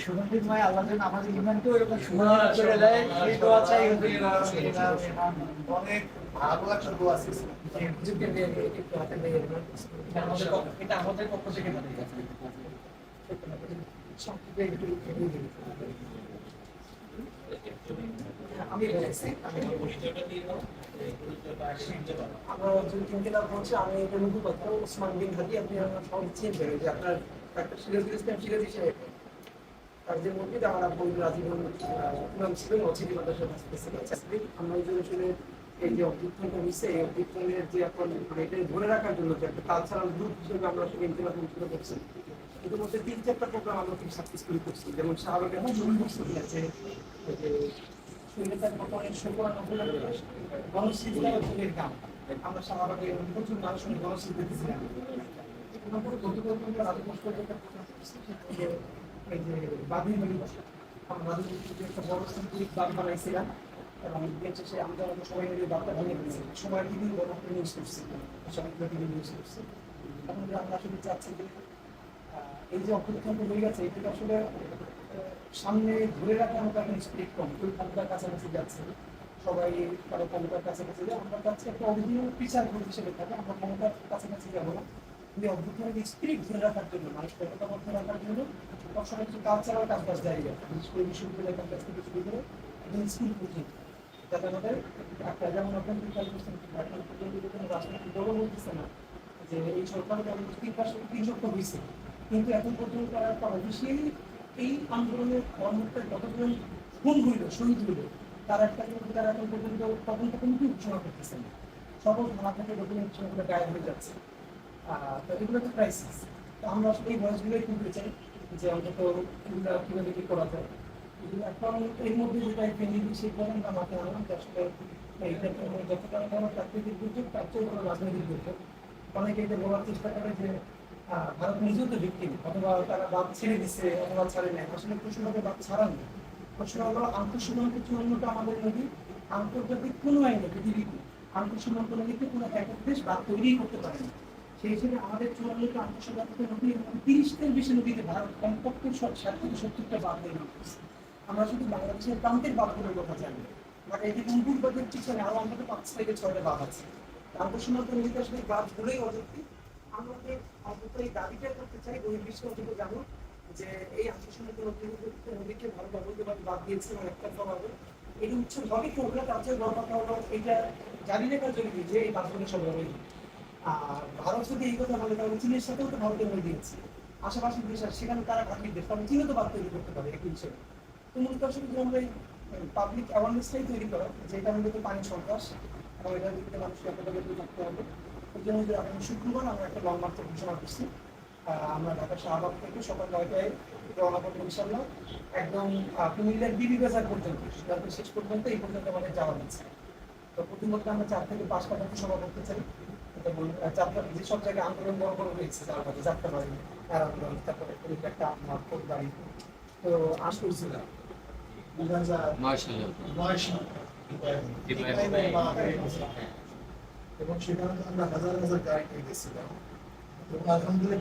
সুগন্ধিময় আল্লাহ যেন আমাদের ইমানকেও এরকম সুগন্ধিত করে দেয় সেই দোয়া চাই অনেক ভালো একটা দোয়া ছিল এটা আমাদের পক্ষ থেকে সংক্ষেপে আমি বলেছি আমি আমরা যদি চিন্তা লাভ হচ্ছে আমি এটা নতুন কথা ওসমান বিন হাদি আপনি আমার সব চিনবেন যে আপনার ডাক্তার ইসলাম সিরাজি তার যে মসজিদ আমার আব্বু রাজীবন ইমাম ছিলেন অচিদি মাদ্রাসা আমরা যে আসলে এই যে অভ্যুত্থানটা হয়েছে এই যে এখন মানে এটা ধরে রাখার জন্য যে একটা হিসেবে আমরা আসলে ইন্তেলাপ অনুষ্ঠিত করছি ইতিমধ্যে তিন চারটা প্রোগ্রাম আমরা খুব সাকসেসফুলি করছি। যেমন শাহবাগে গণশিল্পা অঞ্চলের আমরা শাহবাগে প্রচুর মানুষের গণশিল্প দিয়েছিলাম। গতকাল আমরা রাজু একটা এই যে বাদিনী একটা বড় আমরা একটা এখন আমরা চাচ্ছি যে এই যে হয়ে গেছে, এটাকে আসলে সামনে ধরে রাখার মতো স্পিরিট কম। কেউ ক্ষমতার কাছাকাছি যাচ্ছে। সবাই কারও ক্ষমতার কাছাকাছি যায় আমরা চাচ্ছি একটা পিচার গ্রুপ হিসেবে থাকে। আমরা ক্ষমতার কাছাকাছি যাব না। রাখার জন্য মানুষ ঐক্যবদ্ধ রাখার জন্য থেকে যাতে আমাদের একটা যেমন বলতেছে না, যে এই হয়েছে কিন্তু এখন পর্যন্ত এই আন্দোলনের কর্মকর্তার যতজন খুন হইল, শহীদ হইল, তার একটা কিন্তু তারা এখন পর্যন্ত তদন্ত কমিটি ঘোষণা করতেছে না। সকল থানা থেকে ডকুমেন্টেশনগুলো গায়েব হয়ে যাচ্ছে। তো এগুলো তো ক্রাইসিস তো আমরা আসলে এই বয়সগুলোই তুলতে চাই যে অন্তত এগুলো কীভাবে করা যায়। এখন এর মধ্যে যেটা ফ্যামিলি সেই পর্যন্ত মাথায় আনলাম যে আসলে এইটা যতটা বড় প্রাকৃতিক দুর্যোগ, তার চেয়ে বড় রাজনৈতিক দুর্যোগ। অনেকে এটা বলার চেষ্টা করে যে ভারত নিজেও তো ভিক্টিম অথবা তারা বাদ ছেড়ে দিচ্ছে অথবা ছাড়ে নেয় আসলে প্রশ্নটাকে বাদ ছাড়ান না প্রশ্ন হলো আন্তঃসীমান্ত চূড়ান্নটা আমাদের নদী, আন্তর্জাতিক কোনো আইনে, পৃথিবীতে আন্তঃসীমান্ত নদীতে কোনো একক দেশ বাদ তৈরি করতে পারে না সেই আমাদের চূড়ান্নটা আন্তঃসীমান্ত নদী এবং তিরিশটার বেশি নদীতে ভারত কমপক্ষে ষাট ষাট সত্তরটা বাদ নির্মাণ আমরা শুধু বাংলাদেশের প্রান্তের বাঁধগুলোর কথা জানি। বাট এই মুকুট বাঁধের পিছনে অন্তত পাঁচ থেকে ছয়টা বাঁধ আছে। আন্তঃসীমান্ত নদীতে আসলে বাঁধগুলোই অযৌক্তিক। আমরা যে অন্তত এই দাবিটা করতে চাই বহির্বিশ্ব অন্তত জানো যে এই আন্তঃসীমান্ত নদীকে ভারত বাদ দিয়েছে এবং একটা হবে। এই উচ্চ ভাবে করবে তার চেয়ে বড় কথা হলো এটা জানি না কার জন্য যে এই বাঁধগুলো সব আর ভারত যদি এই কথা বলে, তাহলে চীনের সাথেও তো ভারতের হয়ে দিয়েছে। আশেপাশে দেশ আছে, সেখানে তারা ঘাটির দেশ, তাহলে চীনও তো বাদ তৈরি করতে পারে, একই হিসেবে। তো মূলত আসলে যে আমরা পাবলিক অ্যাওয়ারনেসটাই তৈরি করা, যে এটা মূলত পানি সন্ত্রাস, এবং এটার দিকে মানুষকে এতটা থাকতে হবে। ওই জন্য যে আগামী শুক্রবার আমরা একটা লং মার্চের ঘোষণা করছি আমরা ঢাকা শাহবাগ থেকে সকাল নয়টায় রওনা করব ইনশাল্লাহ একদম কুমিল্লার বিবি বাজার পর্যন্ত, যাতে শেষ পর্যন্ত এই পর্যন্ত আমাদের যাওয়া হচ্ছে। তো প্রতিমধ্যে আমরা চার থেকে পাঁচটা পর্যন্ত সভা করতে চাই। যেসব জায়গায় আন্দোলন বড় বড় হয়েছে মধ্যে আন্দোলন তারপরে আমার কোট তো আশ করছিলাম দুই হাজার নয় সালে ইব্রাহিমের মা গেছে। এবং সেখানে আমরা হাজার হাজার গাড়ি নিয়ে গেছিলাম। এবং আলহামদুলিল্লাহ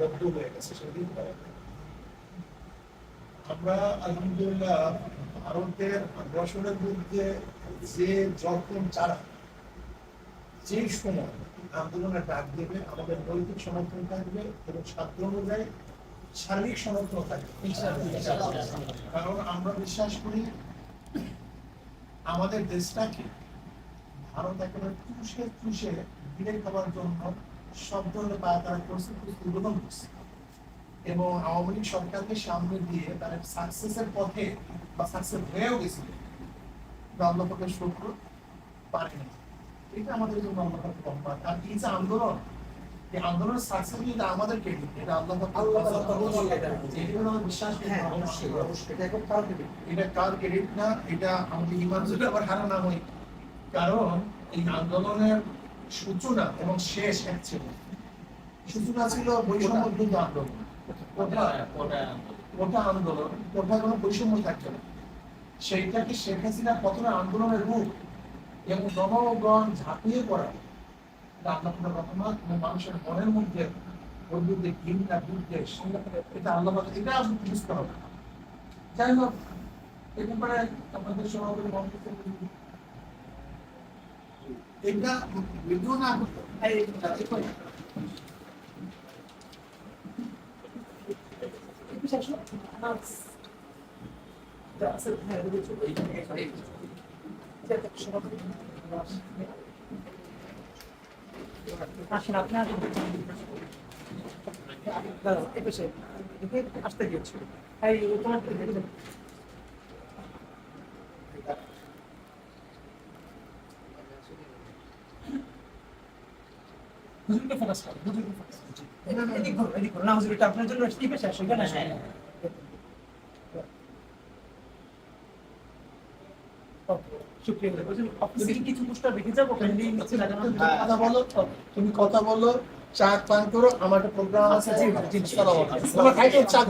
বদ্ধ হয়ে গেছে সেদিন আমরা আলহামদুলিল্লাহ ভারতের আগ্রাসনের বিরুদ্ধে যে যখন চারা যে সময় আন্দোলনের ডাক দেবে, আমাদের নৈতিক সমর্থন থাকবে এবং ছাত্র অনুযায়ী শারীরিক সমর্থন থাকবে। কারণ আমরা বিশ্বাস করি, আমাদের দেশটাকে ভারত একেবারে চুষে চুষে দিলে খাবার জন্য সব ধরনের পায়তারা করছে প্রস্তুতি গ্রহণ করছে। এবং আওয়ামী লীগ সরকারকে সামনে দিয়ে তারা সাকসেসের পথে বা সাকসেস হয়েও গেছিল আল্লাহ শুক্র পারেনি এটা আমাদের জন্য আর এই যে আন্দোলন এই আন্দোলনের সাকসেস এটা আমাদের ক্রেডিট এটা আল্লাহ এটা। হলো আমার বিশ্বাস হ্যাঁ হবে। অবশ্যই অবশ্যই। এটা এখন কার ক্রেডিট না এটা আমাদের ইমান যদি আবার হারা না হয় কারণ এই আন্দোলনের সূচনা এবং শেষ এক ছিল। সূচনা ছিল বৈষম্য বিরোধী আন্দোলন। ওটা আন্দোলন। ওটা কোনো বৈষম্য থাকবে না। সেইটাকে শেখ হাসিনা প্রথমে আন্দোলনের রূপ এবং জনগণ ঝাঁপিয়ে পড়া। আল্লাহ মানুষের মনের মধ্যে বিদ্বেষ এটা আল্লাহ বুঝতে হবে যাই হোক আমাদের এটা ভিডিও না আসেন, আপনি আসেন। আসতে গিয়েছিল। এই, তোমার হুজুরকে ফোকাস করো, হুজুরকে ফোকাস করো। এদিক ঘুরো, এদিক ঘুরো। না, হুজুর, এটা আপনার জন্য টিপে শেষ, ওইখানে আসেন। শুক্রিয়া। কিছু রেখে যাব? লাগানো তুমি কথা বলো তুমি কথা বলো চা পান করো আমার একটা প্রোগ্রাম আছে জি, জি, জি, জি। খাইতে চা